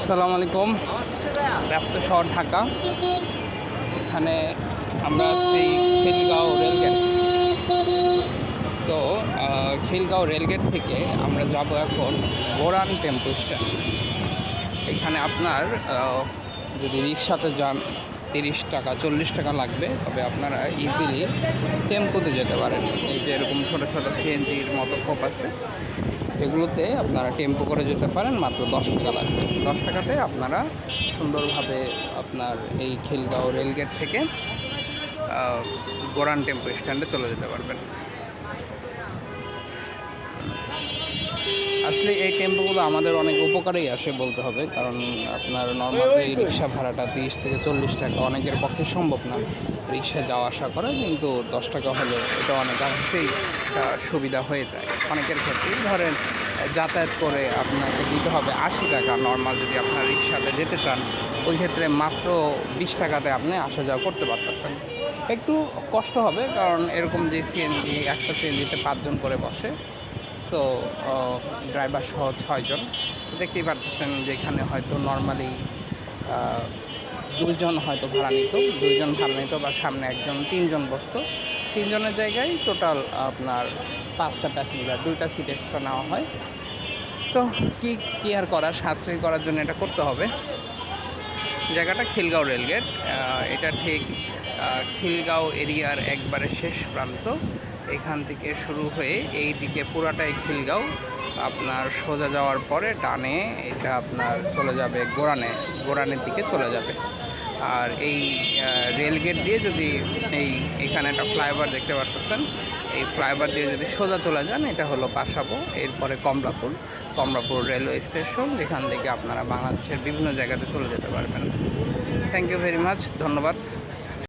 আসসালামু আলাইকুম। ব্যস্ত শহর ঢাকা। এখানে আমরা আছি খিলগাঁও রেলগেট। তো খিলগাঁও রেলগেট থেকে আমরা যাব এখন গোরান টেম্পো স্ট্যান্ড। এখানে আপনার যদি রিক্সাতে যান তিরিশ টাকা, চল্লিশ টাকা লাগবে, তবে আপনারা ইজিলি টেম্পোতে যেতে পারেন। এই যে এরকম ছোটো ছোটো সিএনজির মতো খোপ আছে, এগুলোতে আপনারা টেম্পো করে যেতে পারেন, মাত্র দশ টাকা লাগবে। দশ টাকাতে আপনারা সুন্দরভাবে আপনার এই খিলগাঁও রেলগেট থেকে গোরান টেম্পো স্ট্যান্ডে চলে যেতে পারবেন। আসলে এই টেম্পোগুলো আমাদের অনেক উপকারেই আসে বলতে হবে, কারণ আপনার নর্মাল রিক্সা ভাড়াটা তিরিশ থেকে চল্লিশ টাকা অনেকের পক্ষে সম্ভব না। রিক্সায় যাওয়া আসা করা, কিন্তু দশ টাকা হলে এটা অনেক একটা সুবিধা হয়ে যায়। অনেকের ক্ষেত্রেই ধরেন, যাতায়াত করে আপনাকে দিতে হবে আশি টাকা নর্মাল যদি আপনার রিক্সাতে যেতে চান, ওই ক্ষেত্রে মাত্র বিশ টাকাতে আপনি আসা যাওয়া করতে পারতেছেন। একটু কষ্ট হবে, কারণ এরকম যে সিএনজি একটা সিএনজিতে পাঁচজন করে বসে সো ড্রাইভার সহ ছয়জন। দেখতেই পারতেছেন যে এখানে হয়তো নর্মালি দুজন হয়তো ভাড়া নিত, দুইজন ভাড়া নিত বা সামনে একজন, তিনজন বসতো। তিনজনের জায়গায় টোটাল আপনার পাঁচটা প্যাসেঞ্জার দুইটা সিট এক্সট্রা নেওয়া হয়। তো কি কি আর করার, সাশ্রয়ী করার জন্য এটা করতে হবে। জায়গাটা খিলগাঁও রেলগেট। এটা ঠিক খিলগাঁও এরিয়ার একবারে শেষ প্রান্ত। এখান থেকে শুরু হয়ে এই দিকে পুরাটাই খিলগাঁও। আপনার সোজা যাওয়ার পরে ডানে এটা আপনার চলে যাবে গোরানে গোরানের দিকে চলে যাবে। আর এই রেলগেট দিয়ে যদি এই এখানে একটা ফ্লাইওভার দেখতে পারতেছেন, এই ফ্লাইওভার দিয়ে যদি সোজা চলে যান, এটা হলো পাশাবো এরপরে কমলাপুর। কমলাপুর রেলওয়ে স্টেশন, যেখান থেকে আপনারা বাংলাদেশের বিভিন্ন জায়গাতে চলে যেতে পারবেন। থ্যাংক ইউ ভেরি মাচ ধন্যবাদ।